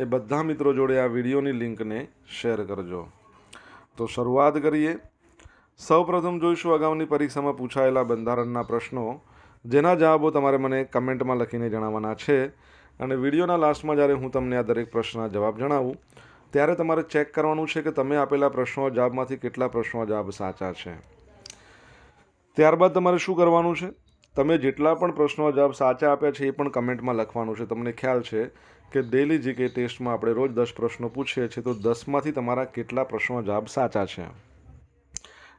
એ બધા મિત્રો જોડે આ વિડીયોની લિંકને શેર કરજો. તો શરૂઆત કરીએ. સૌપ્રથમ જોઈશું અગાઉની પરીક્ષામાં પૂછાયેલા બંધારણના પ્રશ્નો, જેના જવાબો તમારે મને કમેન્ટમાં લખીને જણાવવાના છે. અને વિડીયોના લાસ્ટમાં જ્યારે હું તમને આ દરેક પ્રશ્નના જવાબ જણાવું, ત્યારે તમારે ચેક કરવાનું છે કે તમે આપેલા પ્રશ્નો જવાબમાંથી કેટલા પ્રશ્નો જવાબ સાચા છે. ત્યારબાદ તમારે શું કરવાનું છે? તમે જેટલા પણ પ્રશ્નો જવાબ સાચા આપ્યા છે એ પણ કમેન્ટમાં લખવાનું છે. તમને ખ્યાલ છે કે ડેલી જીકે ટેસ્ટમાં આપણે રોજ દસ પ્રશ્નો પૂછીએ છીએ, તો દસમાંથી તમારા કેટલા પ્રશ્નો જવાબ સાચા છે?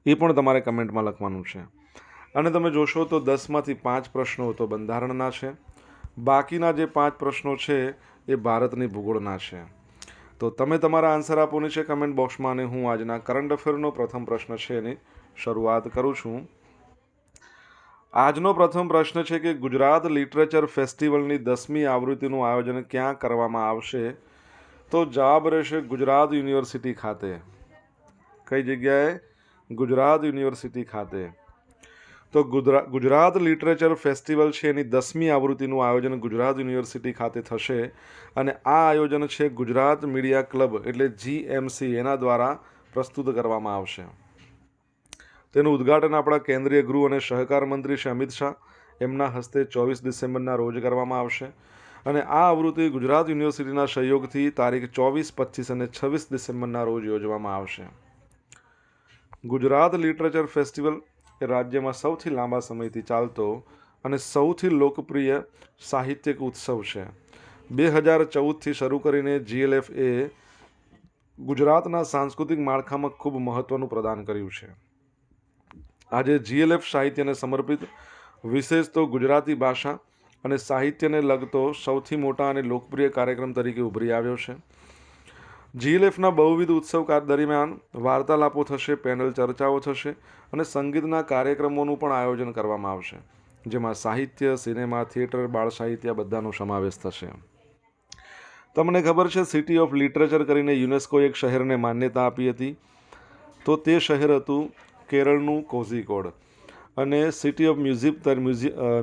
એ પણ તમારે કમેન્ટમાં લખવાનું છે. અને તમે જોશો તો દસમાંથી પાંચ પ્રશ્નો તો બંધારણના છે. બાકીના જે પાંચ પ્રશ્નો છે, એ ભારતની ભૂગોળના છે. તો તમે તમારા આન્સર આપોની છે કમેન્ટ બોક્સમાં અને હું આજના કરંટ અફેરનો પ્રથમ પ્રશ્ન છે એની શરૂઆત કરું છું. આજનો પ્રથમ પ્રશ્ન છે કે ગુજરાત લિટરેચર ફેસ્ટિવલની દસમી આવૃત્તિનું આયોજન ક્યાં કરવામાં આવશે? તો જવાબ રહેશે ગુજરાત યુનિવર્સિટી ખાતે. કઈ જગ્યાએ? ગુજરાત યુનિવર્સિટી ખાતે. તો ગુજરાત ગુજરાત લિટરેચર ફેસ્ટિવલ છે એની દસમી આવૃત્તિનું આયોજન ગુજરાત યુનિવર્સિટી ખાતે થશે અને આ આયોજન છે ગુજરાત મીડિયા ક્લબ એટલે જીએમસી એના દ્વારા પ્રસ્તુત કરવામાં આવશે. તેનું ઉદ્ઘાટન આપણા કેન્દ્રીય ગૃહ અને સહકાર મંત્રી શ્રી અમિત શાહ એમના હસ્તે ચોવીસ ડિસેમ્બરના રોજ કરવામાં આવશે. અને આ આવૃત્તિ ગુજરાત યુનિવર્સિટીના સહયોગથી તારીખ ચોવીસ, પચીસ અને છવ્વીસ ડિસેમ્બરના રોજ યોજવામાં આવશે. ગુજરાત લિટરેચર ફેસ્ટિવલ એ રાજ્યમાં સૌથી લાંબા સમયથી ચાલતો અને સૌથી લોકપ્રિય સાહિત્યિક ઉત્સવ છે. બે હજાર ચૌદથી શરૂ કરીને જીએલએફ એ ગુજરાતના સાંસ્કૃતિક માળખામાં ખૂબ મહત્ત્વનું પ્રદાન કર્યું છે. આજે જીએલએફ સાહિત્યને સમર્પિત, વિશેષ તો ગુજરાતી ભાષા અને સાહિત્યને લગતો સૌથી મોટા અને લોકપ્રિય કાર્યક્રમ તરીકે ઉભરી આવ્યો છે. જીએલએફના બહુવિધ ઉત્સવ દરમિયાન વાર્તાલાપો થશે, પેનલ ચર્ચાઓ થશે અને સંગીતના કાર્યક્રમોનું પણ આયોજન કરવામાં આવશે, જેમાં સાહિત્ય, સિનેમા, થિયેટર, બાળ સાહિત્ય બધાનો સમાવેશ થશે. તમને ખબર છે, સિટી ઓફ લિટરેચર કરીને યુનેસ્કો એક શહેરને માન્યતા આપી હતી. તો તે શહેર હતું કેરળનું કોઝીકોડ અને સિટી ઓફ મ્યુઝિક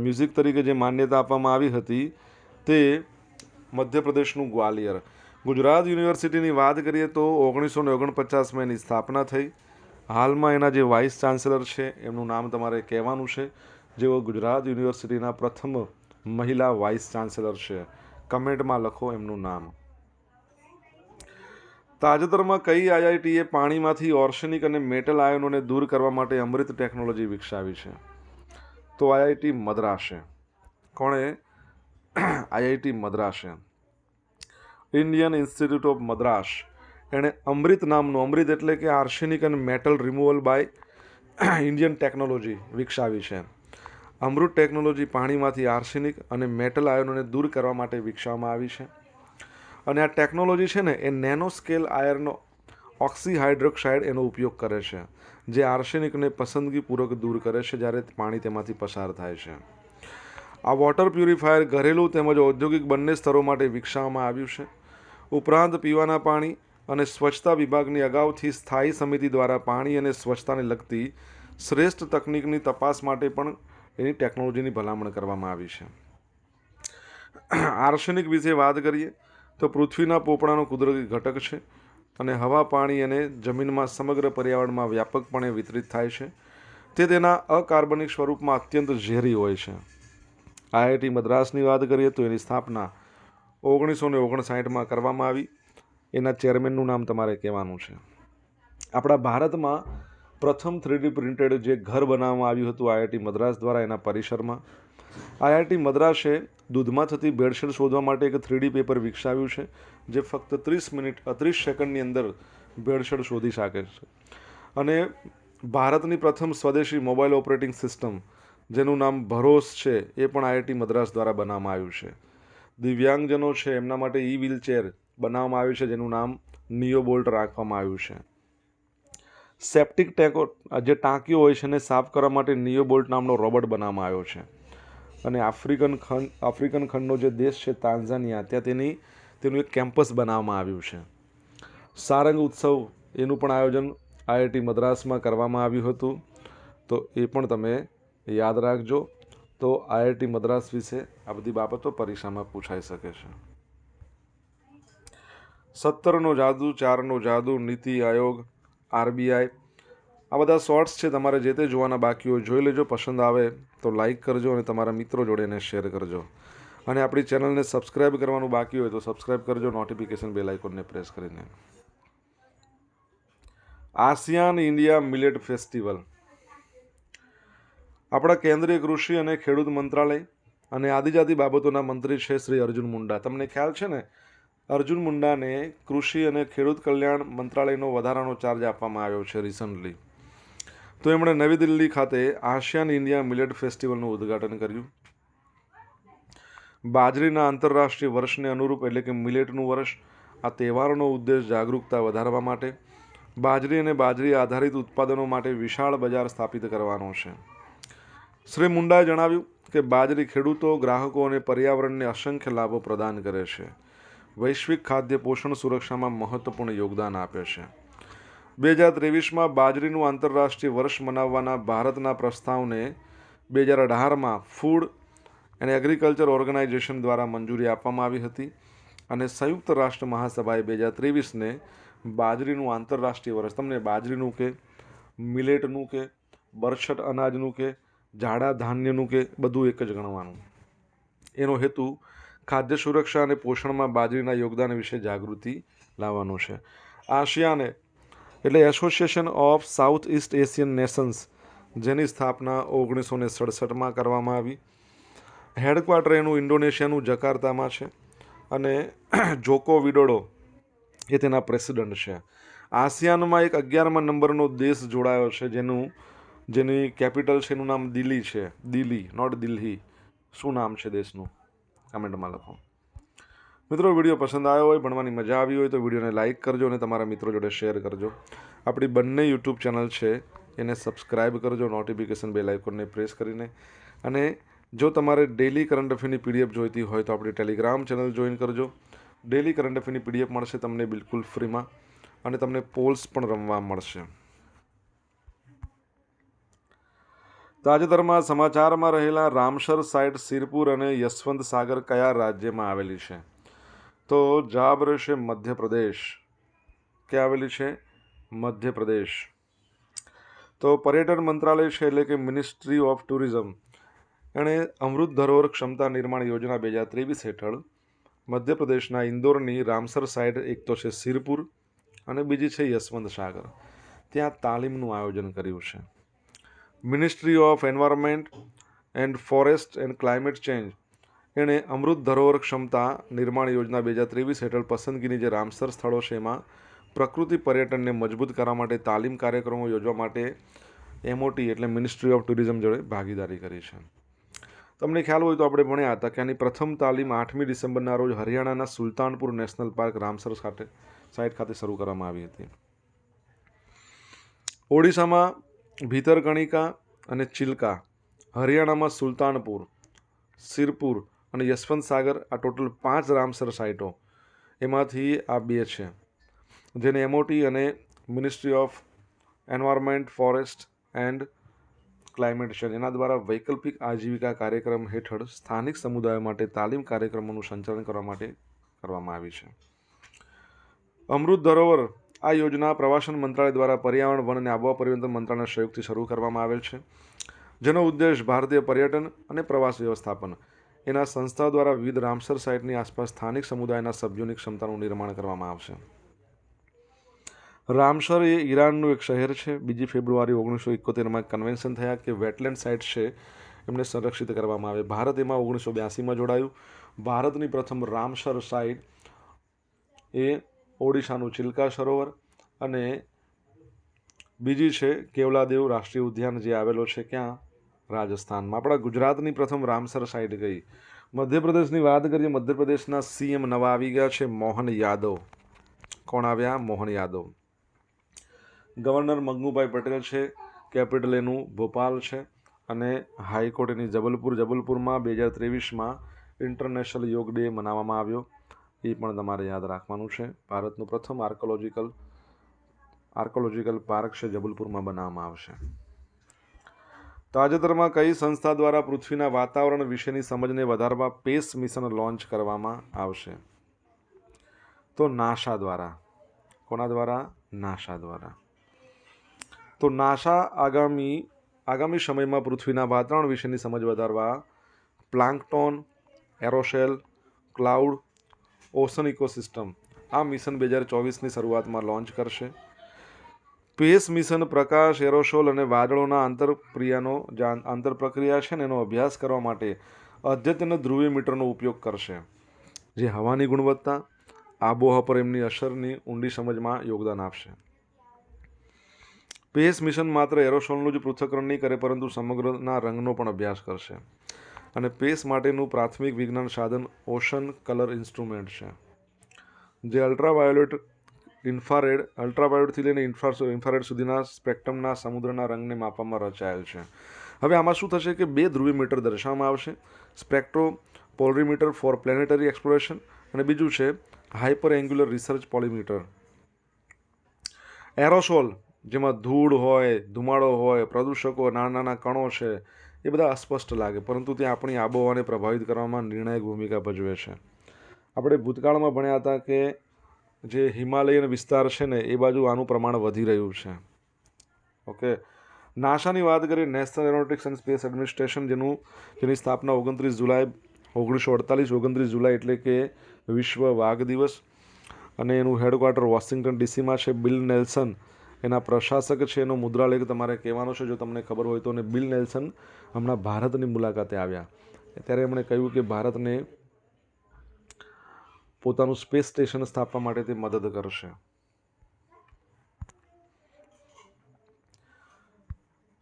મ્યુઝિક તરીકે જે માન્યતા આપવામાં આવી હતી તે મધ્યપ્રદેશનું ગ્વાલિયર. ગુજરાત યુનિવર્સિટીની વાત કરીએ તો ઓગણીસો ને ઓગણપચાસમાં એની સ્થાપના થઈ. હાલમાં એના જે વાઇસ ચાન્સલર છે, એમનું નામ તમારે કહેવાનું છે, જેઓ ગુજરાત યુનિવર્સિટીના પ્રથમ મહિલા વાઇસ ચાન્સેલર છે. કમેન્ટમાં લખો એમનું નામ. તાજેતરમાં કઈ આઈઆઈટીએ પાણીમાંથી ઓર્સેનિક અને મેટલ આયનોને દૂર કરવા માટે અમૃત ટેકનોલોજી વિકસાવી છે? તો આઈઆઈટી મદ્રાસે. કોણે? IIT મદ્રાસે. Indian institute of Madras. એણે અમૃત નામનું, અમૃત એટલે કે આર્સેનિક અને metal removal by Indian technology વિકસાવી છે. અમૃત ટેકનોલોજી પાણીમાંથી આર્સેનિક અને મેટલ આયનોને દૂર કરવા માટે વિકસાવવામાં આવી છે. અને આ ટેકનોલોજી છે ને એ નેનો સ્કેલ આયર્નો ઓક્સી હાઇડ્રોક્સાઇડ એનો ઉપયોગ કરે છે, જે આર્સેનિકને પસંદગીપૂર્વક દૂર કરે છે જ્યારે પાણી તેમાંથી પસાર થાય છે. આ વોટર પ્યુરિફાયર ઘરેલું તેમજ ઔદ્યોગિક બંને સ્તરો માટે વિકસાવવામાં આવ્યું છે. ઉપરાંત પીવાના પાણી અને સ્વચ્છતા વિભાગની અગાઉથી સ્થાયી સમિતિ દ્વારા પાણી અને સ્વચ્છતાને લગતી શ્રેષ્ઠ તકનિકની તપાસ માટે પણ એની ટેકનોલોજીની ભલામણ કરવામાં આવી છે. આર્સેનિક વિશે વાત કરીએ તો પૃથ્વીના પોપડાનો કુદરતી ઘટક છે અને હવા, પાણી અને જમીનમાં સમગ્ર પર્યાવરણમાં વ્યાપકપણે વિતરિત થાય છે. તે તેના અકાર્બનિક સ્વરૂપમાં અત્યંત ઝેરી હોય છે. આઈઆઈટી મદ્રાસની વાત કરીએ તો એની સ્થાપના ઓગણીસો ને ઓગણસાઠમાં કરવામાં આવી. એના ચેરમેનનું નામ તમારે કહેવાનું છે. આપણા ભારતમાં પ્રથમ થ્રીડી પ્રિન્ટેડ જે ઘર બનાવવામાં આવ્યું હતું આઈઆઈટી મદ્રાસ દ્વારા એના પરિસરમાં આઈઆઈટી મદ્રાસે દૂધમાં થતી ભેળસેળ શોધવા માટે એક થ્રીડી પેપર વિકસાવ્યું છે, જે ફક્ત ત્રીસ મિનિટ ત્રીસ સેકન્ડની અંદર ભેળસેળ શોધી શકે છે. અને ભારતની પ્રથમ સ્વદેશી મોબાઈલ ઓપરેટિંગ સિસ્ટમ, જેનું નામ ભરોસ છે, એ પણ આઈઆઈટી મદ્રાસ દ્વારા બનાવવામાં આવ્યું છે. દિવ્યાંગજનો છે, એમના માટે ઈ વ્હીલચેર બનાવવામાં આવ્યું છે, જેનું નામ નિયોબોલ્ટ રાખવામાં આવ્યું છે. સેપ્ટિક ટેકો, જે ટાંકીઓ હોય છે, એને સાફ કરવા માટે નિયોબોલ્ટ નામનો રોબોટ બનાવવામાં આવ્યો છે. અને આફ્રિકન ખંડ, આફ્રિકન ખંડનો જે દેશ છે, તાંઝાનિયા, ત્યાં તેની, તેનું એક કેમ્પસ બનાવવામાં આવ્યું છે. સારંગ ઉત્સવ એનું પણ આયોજન આઈઆઈટી મદ્રાસમાં કરવામાં આવ્યું હતું. તો એ પણ તમે યાદ રાખજો. તો આઈઆઈટી મદ્રાસ વિશે આ બધી બાબતો પરીક્ષામાં પૂછાઈ શકે છે. સત્તરનો જાદુ, ચારનો જાદુ, નીતિ આયોગ, આરબીઆઈ આ બધા શોર્ટ્સ છે, તમારે જે તે જોવાના બાકી હોય જોઈ લેજો, પસંદ આવે તો લાઈક કરજો અને તમારા મિત્રો જોડે એને શેર કરજો. અને આપણી ચેનલને સબસ્ક્રાઇબ કરવાનું બાકી હોય તો સબસ્ક્રાઇબ કરજો નોટિફિકેશન બેલ આઇકોનને પ્રેસ કરીને. આસિયાન ઇન્ડિયા મિલેટ ફેસ્ટિવલ આપણા કેન્દ્રીય કૃષિ અને ખેડૂત મંત્રાલય અને આદિજાતિ બાબતોના મંત્રી છે શ્રી અર્જુન મુંડા. તમને ખ્યાલ છે ને? અર્જુન મુંડાને કૃષિ અને ખેડૂત કલ્યાણ મંત્રાલયનો વધારાનો ચાર્જ આપવામાં આવ્યો છે રિસન્ટલી તો એમણે નવી દિલ્હી ખાતે આસિયાન ઇન્ડિયા મિલેટ ફેસ્ટિવલનું ઉદ્ઘાટન કર્યું. બાજરીના આંતરરાષ્ટ્રીય વર્ષને અનુરૂપ એટલે કે મિલેટનું વર્ષ, આ તહેવારનો ઉદ્દેશ જાગરૂકતા વધારવા માટે, બાજરી અને બાજરી આધારિત ઉત્પાદનો માટે વિશાળ બજાર સ્થાપિત કરવાનો છે. શ્રી મુંડાએ જણાવ્યું કે બાજરી ખેડૂતો, ગ્રાહકો અને પર્યાવરણને અસંખ્ય લાભો પ્રદાન કરે છે. વૈશ્વિક ખાદ્ય પોષણ સુરક્ષામાં મહત્વપૂર્ણ યોગદાન આપે છે. બે હજાર ત્રેવીસમાં બાજરીનું આંતરરાષ્ટ્રીય વર્ષ મનાવવાના ભારતના પ્રસ્તાવને બે હજાર અઢારમાં ફૂડ એન્ડ એગ્રીકલ્ચર ઓર્ગેનાઇઝેશન દ્વારા મંજૂરી આપવામાં આવી હતી અને સંયુક્ત રાષ્ટ્ર મહાસભાએ બે હજાર ત્રેવીસને બાજરીનું આંતરરાષ્ટ્રીય વર્ષ, તમને બાજરીનું કે મિલેટનું કે બરછટ અનાજનું કે જાડા ધાન્યનું કે બધું એક જ ગણવાનું. એનો હેતુ ખાદ્ય સુરક્ષા અને પોષણમાં બાજરીના યોગદાન વિશે જાગૃતિ લાવવાનું છે. આશિયાને એટલે association of south east Asian nations જેની સ્થાપના ઓગણીસો ને સડસઠમાં કરવામાં આવી. હેડક્વાર્ટર એનું ઇન્ડોનેશિયાનું જકાર્તામાં છે અને જોકો વિડોડો એ તેના પ્રેસિડન્ટ છે. આસિયાનમાં એક અગિયારમા નંબરનો દેશ જોડાયો છે, જેનું, જેની કેપિટલ છે એનું નામ દિલ્હી છે. દિલ્હી, નોટ દિલ્હી. શું નામ છે દેશનું? કમેન્ટમાં લખો. મિત્રો, વીડિયો પસંદ આવ્યો હોય, ભણવાની મજા આવી હોય તો વિડીયોને લાઇક કરજો અને તમારા મિત્રો જોડે શેર કરજો. આપણી બંને યુટ્યુબ ચેનલ છે, એને સબસ્ક્રાઇબ કરજો, નોટિફિકેશન બેલ આઇકોનને પ્રેસ કરીને. અને જો તમારે ડેલી કરંટ અફેરની પીડીએફ જોઈતી હોય તો આપણી ટેલિગ્રામ ચેનલ જોઈન કરજો. ડેલી કરંટ અફેરની પીડીએફ મળશે તમને બિલકુલ ફ્રીમાં અને તમને પોલ્સ પણ રમવા મળશે. તાજેતરમાં સમાચારમાં રહેલા રામસર સાઇટ સિરપુર અને યશવંત સાગર કયા રાજ્યમાં આવેલી છે? તો જવાબ રહેશે મધ્યપ્રદેશ. ક્યાં આવેલી છે? મધ્યપ્રદેશ. તો પર્યટન મંત્રાલય છે એટલે કે મિનિસ્ટ્રી ઓફ ટુરિઝમ એણે અમૃત ધરોહર ક્ષમતા નિર્માણ યોજના બે હજાર ત્રેવીસ હેઠળ મધ્યપ્રદેશના ઇન્દોરની રામસર સાઇડ એક તો છે સિરપુર અને બીજી છે યશવંત સાગર. ત્યાં તાલીમનું આયોજન કર્યું છે. Ministry of environment and forest and climate change એણે અમૃત ધરોહર ક્ષમતા નિર્માણ યોજના બે હજાર ત્રેવીસ હેઠળ પસંદગીની જે રામસર સ્થળો છે એમાં પ્રકૃતિ પર્યટનને મજબૂત કરવા માટે તાલીમ કાર્યક્રમો યોજવા માટે એમઓટી એટલે મિનિસ્ટ્રી ઓફ ટુરિઝમ જોડે ભાગીદારી કરી છે. તમને ખ્યાલ હોય તો આપણે ભણ્યા હતા કે આની પ્રથમ તાલીમ આઠમી ડિસેમ્બરના રોજ હરિયાણાના સુલતાનપુર નેશનલ પાર્ક રામસર ખાતે, સાઇટ ખાતે શરૂ કરવામાં આવી હતી. ઓડિશામાં ભીતરકણિકા અને ચિલ્કા, હરિયાણામાં સુલતાનપુર સિરપુર અને યશવંત સાગર આ ટોટલ પાંચ રામસર સાઇટો એમાંથી આ બે છે. જેને એમઓટી અને ministry of environment forest and climate છે. એના દ્વારા વૈકલ્પિક આજીવિકા કાર્યક્રમ હેઠળ સ્થાનિક સમુદાયો માટે તાલીમ કાર્યક્રમોનું સંચાલન કરવા માટે કરવામાં આવી છે. અમૃત ધરોવર આ યોજના પ્રવાસન મંત્રાલય દ્વારા પર્યાવરણ, વન અને આબોહવા પરિવર્તન મંત્રાલયના સહયોગથી શરૂ કરવામાં આવેલ છે. જેનો ઉદ્દેશ ભારતીય પર્યટન અને પ્રવાસ વ્યવસ્થાપન એના સંસ્થા દ્વારા વિવિધ રામસર સાઇટની આસપાસ સ્થાનિક સમુદાયના સભ્યોની ક્ષમતાનું નિર્માણ કરવામાં આવશે. રામસર એ ઈરાનનું એક શહેર છે. બીજી ફેબ્રુઆરી ઓગણીસો એકોતેરમાં કન્વેન્શન થયા કે વેટલેન્ડ સાઇટ છે એમને સંરક્ષિત કરવામાં આવે. ભારત એમાં ઓગણીસો બ્યાસીમાં જોડાયું. ભારતની પ્રથમ રામસર સાઇટ એ ઓડિશાનું ચિલ્કા સરોવર અને બીજી છે કેવલાદેવ રાષ્ટ્રીય ઉદ્યાન જે આવેલો છે ક્યાં? રાજસ્થાનમાં. આપણા ગુજરાતની પ્રથમ રામસર સાઇટ ગઈ. મધ્યપ્રદેશની વાત કરીએ, મધ્યપ્રદેશના સીએમ નવા આવી ગયા છે, મોહન યાદવ. કોણ આવ્યા? મોહન યાદવ. ગવર્નર મગનુભાઈ પટેલ છે, કેપિટલ એનું ભોપાલ છે અને હાઈકોર્ટ એની જબલપુર, જબલપુરમાં બે હજાર ત્રેવીસમાં ઇન્ટરનેશનલ યોગ ડે મનાવવામાં આવ્યો. એ પણ તમારે યાદ રાખવાનું છે. ભારતનું પ્રથમ આર્કોલોજીકલ આર્કોલોજીકલ પાર્ક છે, જબલપુરમાં બનાવવામાં આવશે. તાજેતરમાં કઈ સંસ્થા દ્વારા પૃથ્વીના વાતાવરણ વિશેની સમજને વધારવા પેસ મિશન લોન્ચ કરવામાં આવશે? તો નાસા દ્વારા. કોના દ્વારા? નાસા દ્વારા. તો નાસા આગામી આગામી સમયમાં પૃથ્વીના વાતાવરણ વિશેની સમજ વધારવા plankton, aerosol, cloud, ocean ecosystem આ મિશન બે હજાર ચોવીસની શરૂઆતમાં લોન્ચ કરશે. સ્પેસ મિશન, પ્રકાશ, એરોશોલ અને વાદળોના આંતરપ્રિયાનો જે આંતરપ્રક્રિયા છે ને એનો અભ્યાસ કરવા માટે અદ્યતન ધ્રુવીય મીટરનો ઉપયોગ કરશે. જે હવાની ગુણવત્તા, આબોહવા પર એમની અસરની ઊંડી સમજમાં યોગદાન આપશે. સ્પેસ મિશન માત્ર એરોશોલનું જ પૃથ્થકરણ નહીં કરે, પરંતુ સમગ્રના રંગનો પણ અભ્યાસ કરશે. અને પેસ માટેનું પ્રાથમિક વિજ્ઞાન સાધન ઓશન કલર ઇન્સ્ટ્રુમેન્ટ છે. જે અલ્ટ્રાવાયોલેટ ઇન્ફ્રારેડ અલ્ટ્રાવાયોલેટથી લઈને ઇન્ફ્રા ઇન્ફ્રારેડ સુધીના સ્પેક્ટ્રમના સમુદ્રના રંગને માપવામાં રચાયેલ છે. હવે આમાં શું થશે કે બે ધ્રુવી મીટર દર્શાવવામાં આવશે. Spectro polarimeter for planetary exploration અને બીજું છે hyper angular research polarimeter. Aerosol, જેમાં ધૂળ હોય, ધુમાડો હોય, પ્રદૂષકો નાના નાના કણો છે, એ બધા અસ્પષ્ટ લાગે, પરંતુ તે આપણી આબોહવાને પ્રભાવિત કરવામાં નિર્ણાયક ભૂમિકા ભજવે છે. આપણે ભૂતકાળમાં ભણ્યા હતા કે જે હિમાલયન વિસ્તાર છે ને, એ બાજુ આનું પ્રમાણ વધી રહ્યું છે. ઓકે. નાસાની વાત કરીએ, national aeronautics and space administration, જેનું, જેની સ્થાપના ઓગણત્રીસ જુલાઈ, ઓગણીસો અડતાલીસ, ઓગણત્રીસ જુલાઈ એટલે કે વિશ્વ વાઘ દિવસ. અને એનું હેડક્વાર્ટર વોશિંગ્ટન ડીસીમાં છે, બિલ નેલ્સન. એના પ્રશાસક છે, એનો મુદ્રાલેખ તમારે કહેવાનો છે, જો તમને ખબર હોય તો. અને બિલ નેલ્સન હમણાં ભારતની મુલાકાતે આવ્યા. ત્યારે એમણે કહ્યું કે ભારતને પોતાનું સ્પેસ સ્ટેશન સ્થાપવા માટે તે મદદ કરશે.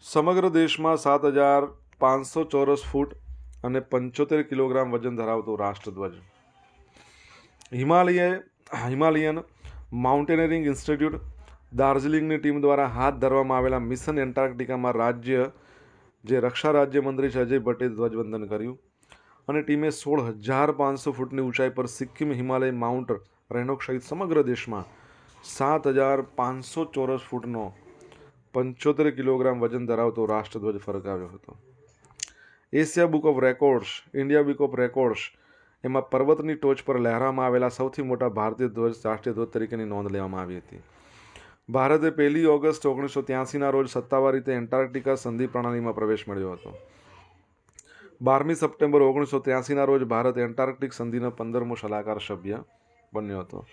સમગ્ર દેશમાં સાત હજાર પાંચસો ચોરસ ફૂટ અને પંચોતેર કિલોગ્રામ વજન ધરાવતો રાષ્ટ્રધ્વજ. હિમાલય, હિમાલયન માઉન્ટેનરિંગ ઇન્સ્ટિટ્યૂટ દાર્જિલિંગની ટીમ દ્વારા હાથ ધરવામાં આવેલા મિશન એન્ટાર્કટિકામાં રાજ્ય, જે રક્ષા રાજ્યમંત્રી છે, અજય ભટ્ટે ધ્વજવંદન કર્યું. અને ટીમે સોળ હજાર પાંચસો ફૂટની ઊંચાઈ પર સિક્કિમ હિમાલય માઉન્ટ રહેણોક સહિત સમગ્ર દેશમાં સાત હજાર પાંચસો ચોરસ ફૂટનો પંચોતેર કિલોગ્રામ વજન ધરાવતો રાષ્ટ્રધ્વજ ફરકાવ્યો હતો. Asia book of records, India book of records એમાં પર્વતની ટોચ પર લહેરામાં આવેલા સૌથી મોટા ભારતીય ધ્વજ, રાષ્ટ્રીય ધ્વજ તરીકેની નોંધ લેવામાં આવી હતી. ભારતે પહેલી ઓગસ્ટ ઓગણીસો ત્યાસીના રોજ સત્તાવાર રીતે એન્ટાર્કટિકા સંધિ પ્રણાલીમાં પ્રવેશ મળ્યો હતો. બારમી સપ્ટેમ્બર ઓગણીસો ત્યાસીના રોજ ભારત એન્ટાર્કટિક સંધિનો પંદરમો સલાહકાર સભ્ય બન્યો હતો.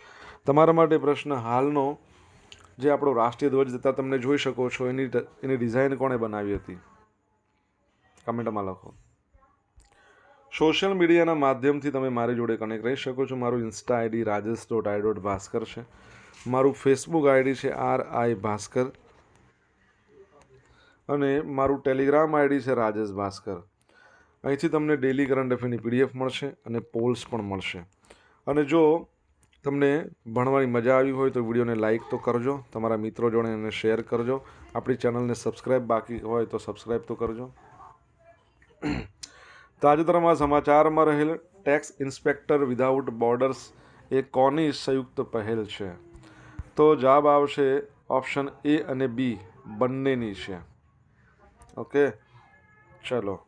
તમારા માટે પ્રશ્ન હાલનો જે આપણો રાષ્ટ્રીય ધ્વજ જતા તમને જોઈ શકો છો. એની એની ડિઝાઇન કોણે બનાવી હતી? કમેન્ટમાં લખો. સોશિયલ મીડિયાના માધ્યમથી તમે મારી જોડે કનેક્ટ રહી શકો છો. મારું insta ID Rajesh dot I dot Bhaskar છે. મારું ફેસબુક આઈડી છે આર આઈ ભાસ્કર. અને મારું ટેલિગ્રામ આઈડી છે રાજેશ ભાસ્કર. અહીંથી તમને ડેલી કરંટ અફેરની પીડીએફ મળશે અને પોલ્સ પણ મળશે. અને જો તમને ભણવાની મજા આવી હોય તો વિડીયોને લાઇક તો કરજો, તમારા મિત્રો જોડે એને શેર કરજો. આપણી ચેનલને સબસ્ક્રાઈબ બાકી હોય તો સબસ્ક્રાઈબ તો કરજો. તાજેતરમાં સમાચારમાં રહેલ ટેક્સ ઇન્સ્પેક્ટર વિધાઉટ બોર્ડર્સ એ કોની સંયુક્ત પહેલ છે? તો જવાબ આવશે ઓપ્શન એ અને બી બંનેની છે. ઓકે ચલો.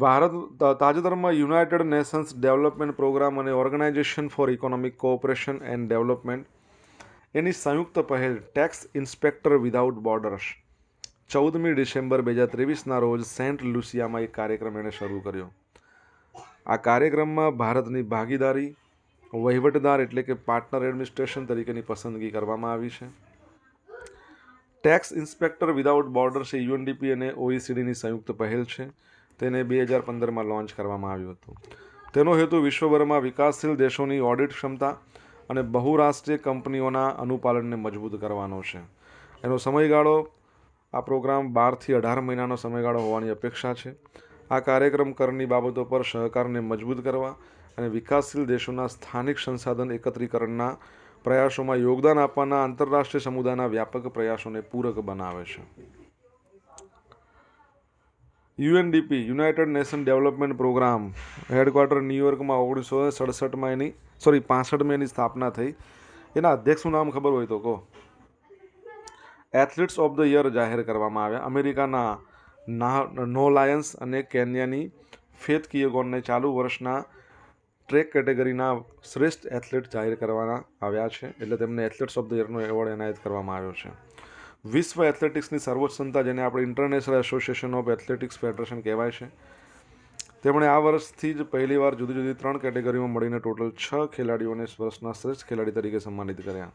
ભારત તાજેતરમાં યુનાઇટેડ નેશન્સ ડેવલપમેન્ટ પ્રોગ્રામ અને organisation for economic cooperation and development, એની સંયુક્ત પહેલ ટેક્સ ઇન્સ્પેક્ટર વિધાઉટ બોર્ડર્સ. ચૌદમી ડિસેમ્બર બે હજાર ત્રેવીસના રોજ સેન્ટ લુસિયામાં એક કાર્યક્રમ એણે શરૂ કર્યો. આ કાર્યક્રમમાં ભારતની ભાગીદારી, વહીવટદાર એટલે કે પાર્ટનર એડમિનિસ્ટ્રેશન તરીકેની પસંદગી કરવામાં આવી છે. ટેક્સ ઇન્સ્પેક્ટર વિદાઉટ બોર્ડર્સ એ યુએનડીપી અને ઓઈસીડીની સંયુક્ત પહેલ છે. તેને બે હજાર પંદરમાં લોન્ચ કરવામાં આવ્યું હતું. તેનો હેતુ વિશ્વભરમાં વિકાસશીલ દેશોની ઓડિટ ક્ષમતા અને બહુરાષ્ટ્રીય કંપનીઓના અનુપાલનને મજબૂત કરવાનો છે. એનો સમયગાળો, આ પ્રોગ્રામ બારથી અઢાર મહિનાનો સમયગાળો હોવાની અપેક્ષા છે. આ કાર્યક્રમ કરની બાબતો પર સહકારને મજબૂત કરવા અને વિકાસશીલ દેશોના સ્થાનિક સંસાધન એકત્રીકરણના પ્રયાસોમાં યોગદાન આપવાના આંતરરાષ્ટ્રીય સમુદાયના વ્યાપક પ્રયાસોને પૂરક બનાવે છે. UNDP, United Nation development programme, headquarter ન્યુયોર્કમાં ઓગણીસો સડસઠમાં એની, સોરી, પાસઠમાં એની સ્થાપના થઈ. એના અધ્યક્ષનું નામ ખબર હોય તો કહો. એથ્લેટ્સ ઓફ ધ યર જાહેર કરવામાં આવ્યા. અમેરિકાના ના લાયન્સ અને કેન્યાની ફેથ કિયોગોનને ચાલુ વર્ષના ટ્રેક કેટેગરીના શ્રેષ્ઠ એથ્લેટ જાહેર કરવાના આવ્યા છે. એટલે તેમને એથ્લેટ્સ ઓફ ધ યરનો એવોર્ડ એનાયત કરવામાં આવ્યો છે. વિશ્વ એથ્લેટિક્સની સર્વોચ્ચ સંસ્થા જેને આપણે international association of athletics federation કહેવાય છે. તેમણે આ વર્ષથી જ પહેલીવાર જુદી જુદી ત્રણ કેટેગરીમાં મળીને ટોટલ છ ખેલાડીઓને વર્ષના શ્રેષ્ઠ ખેલાડી તરીકે સન્માનિત કર્યા.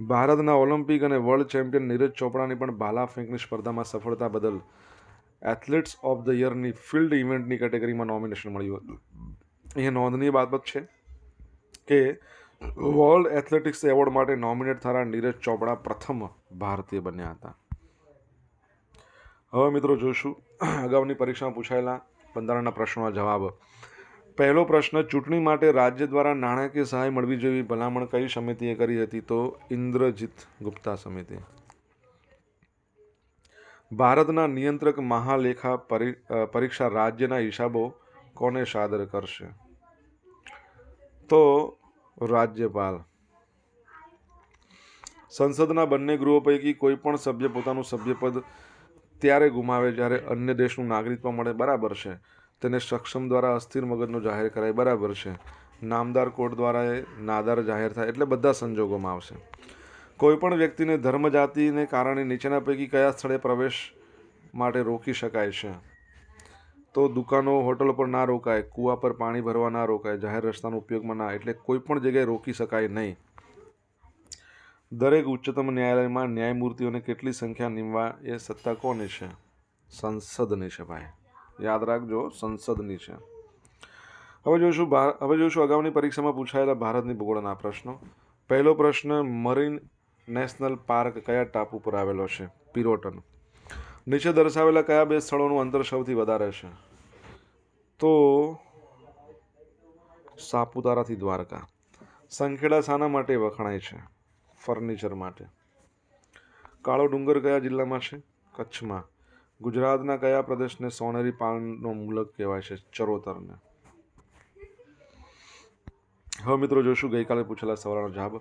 ભારતના ઓલિમ્પિક અને વર્લ્ડ ચેમ્પિયન નીરજ ચોપડાની પણ ભાલા ફેંકની સ્પર્ધામાં સફળતા બદલ એથ્લેટ્સ ઓફ ધ યરની ફિલ્ડ ઇવેન્ટની કેટેગરીમાં નોમિનેશન મળ્યું હતું. અહીંયા નોંધનીય બાબત છે કે વર્લ્ડ એથ્લેટિક્સ એવોર્ડ માટે નોમિનેટ થનાર નીરજ ચોપડા પ્રથમ ભારતીય બન્યા હતા. હવે મિત્રો જોશું, અગાઉની પરીક્ષામાં પૂછાયેલા બંધારણના પ્રશ્નોના જવાબ. પહેલો પ્રશ્ન, ચૂંટણી માટે રાજ્ય દ્વારા નાણાકીય સહાય મળવી જેવી ભલામણ કઈ સમિતિએ કરી હતી? તો ઇન્દ્રજીત ગુપ્તા સમિતિ. ભારતના નિયંત્રક મહાલેખા પરી- પરીક્ષા રાજ્યના હિસાબો કોને સાદર કરશે? તો રાજ્યપાલ. સંસદના બંને ગૃહો પૈકી કોઈ પણ સભ્ય પોતાનું સભ્યપદ ત્યારે ગુમાવે જ્યારે અન્ય દેશનું નાગરિકત્વ મળે. બરાબર છે. તેને સક્ષમ દ્વારા અસ્થિર મગજનો જાહેર કરાય. બરાબર છે. નામદાર કોર્ટ દ્વારા એ નાદાર જાહેર થાય એટલે બધા સંજોગોમાં આવશે. કોઈ પણ વ્યક્તિને ધર્મ જાતિને કારણે નીચેના પૈકી કયા સ્થળે પ્રવેશ માટે રોકી શકાય છે? તો દુકાનો, હોટલ પર ના રોકાય, કૂવા પર પાણી ભરવા ના રોકાય, જાહેર રસ્તાનો ઉપયોગમાં ના, એટલે કોઈ પણ જગ્યાએ રોકી શકાય નહીં. દરેક ઉચ્ચતમ ન્યાયાલયમાં ન્યાયમૂર્તિઓને કેટલી સંખ્યા નીમવા એ સત્તા કોની છે? સંસદની છે ભાઈ. યાદ રાખજો, સંસદની છે. હવે જોઈશું હવે જોઈશું અગાઉની પરીક્ષામાં પૂછાયેલા ભારતની ભૂગોળના પ્રશ્નો. પહેલો પ્રશ્ન, મરીન નેશનલ પાર્ક કયા ટાપુ પર આવેલો છે? પિરોટન. નીચે દર્શાવેલા કયા બે સ્થળોનું અંતર સૌથી વધારે છે? તો સાપુતારાથી દ્વારકા. સંખેડા શાના માટે વખણાય છે, ફર્નિચર માટે. કાળો ડુંગર કયા જિલ્લામાં છે? કચ્છમાં. ગુજરાતના કયા પ્રદેશને સોનેરી પાનનો મુલક કહેવાય છે? ચરોતરને. હવે મિત્રો જોઈશું, ગઈકાલે પૂછેલા સવાલનો જવાબ.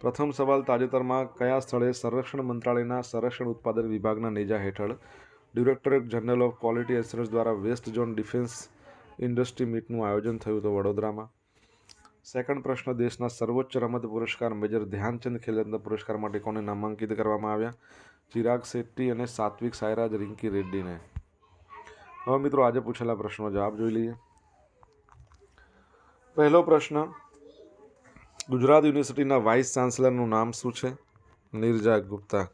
પ્રથમ સવાલ, તાજેતરમાં કયા સ્થળે સંરક્ષણ મંત્રાલયના સંરક્ષણ ઉત્પાદન વિભાગના નેજા હેઠળ directorate general of quality assurance દ્વારા વેસ્ટ ઝોન ડિફેન્સ ઇન્ડસ્ટ્રી મીટનું આયોજન થયું હતું વડોદરામાં. સેકન્ડ પ્રશ્ન, દેશના સર્વોચ્ચ રમત પુરસ્કાર મેજર ધ્યાનચંદ ખેલરત્ન પુરસ્કાર માટે કોને નામાંકિત કરવામાં આવ્યા? ચિરાગ શેટ્ટી અને સાત્વિક સાયરાજ, રિંકી રેડ્ડીને. હવે મિત્રો આજે પૂછેલા પ્રશ્નો જવાબ જોઈ લઈએ. પહેલો પ્રશ્ન, ગુજરાત યુનિવર્સિટીના વાઇસ ચાન્સલરનું નામ શું છે? નિર્જા ગુપ્તા.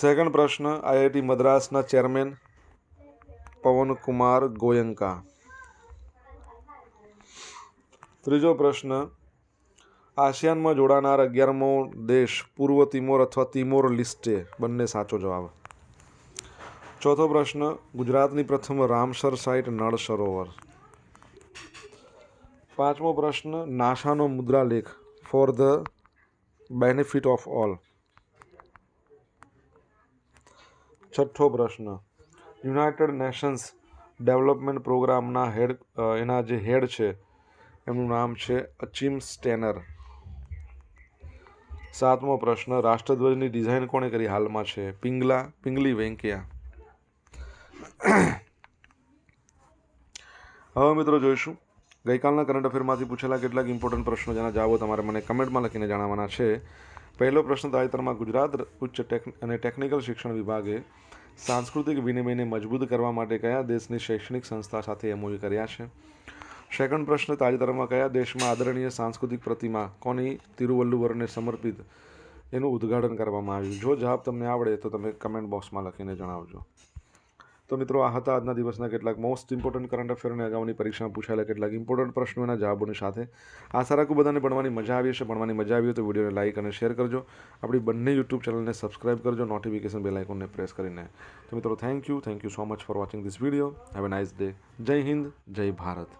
સેકન્ડ પ્રશ્ન, આઈઆઈટી મદ્રાસના ચેરમેન પવન કુમાર ગોયંકા. ત્રીજો પ્રશ્ન. આસિયાનમાં જોડાનાર અગિયારમો દેશ પૂર્વ તિમોર અથવા તિમોર લિસ્ટે? બંને સાચો જવાબ. ચોથો પ્રશ્ન. ગુજરાતની પ્રથમ રામસર સાઇટ નળ સરોવર. પાંચમો પ્રશ્ન. નાસાનો મુદ્રાલેખ. For the benefit of all. છઠ્ઠો પ્રશ્ન. યુનાઇટેડ નેશન્સ ડેવલપમેન્ટ પ્રોગ્રામના હેડ એના જે હેડ છે, એમનું નામ છે અચીમ સ્ટેનર. સાતમો પ્રશ્ન, રાષ્ટ્રધ્વજની ડિઝાઇન કોણે કરી હાલમાં છે? પિંગલા, પિંગલી વેંકૈયા. હવે મિત્રો જોઈશું. ગઈકાલના કરંટ અફેરમાંથી પૂછેલા કેટલાક ઇમ્પોર્ટન્ટ પ્રશ્નો જેના જવાબો તમારે મને કમેન્ટમાં લખીને જણાવવાના છે. પહેલો પ્રશ્ન તાજેતરમાં ગુજરાત ઉચ્ચ ટેક, અને ટેકનિકલ શિક્ષણ વિભાગે સાંસ્કૃતિક વિનિમયને મજબૂત કરવા માટે કયા દેશની શૈક્ષણિક સંસ્થા સાથે એમઓયુ કર્યા છે? સેકન્ડ પ્રશ્ન, તાજેતરમાં કયા દેશમાં આદરણીય સાંસ્કૃતિક પ્રતિમા કોની તિરુવલ્લુવરને સમર્પિત? એનું ઉદ્ઘાટન કરવામાં આવ્યું. જો જવાબ તમને આવડે તો તમે કમેન્ટ બોક્સમાં લખીને જણાવજો. તો મિત્રો, આ હતા આજના દિવસના કેટલાક મોસ્ટ ઇમ્પોર્ટન્ટ કરંટ અફેર અગાઉની પરીક્ષામાં પૂછાયેલા કેટલાક ઇમ્પોર્ટન્ટ પ્રશ્નોના જવાબોની સાથે. આશા રાખું બધાને ભણવાની મજા આવી હશે. ભણવાની મજા આવી હોય તો વિડીયોને લાઇક અને શેર કરજો. આપણી બંને યુટ્યુબ ચેનલને સબસ્ક્રાઇબ કરજો. નોટિફિકેશન બેલ આઇકોનને પ્રેસ કરીને. તો મિત્રો thank you thank you so much for watching this video have a nice day Jai Hind. Jai Bharat.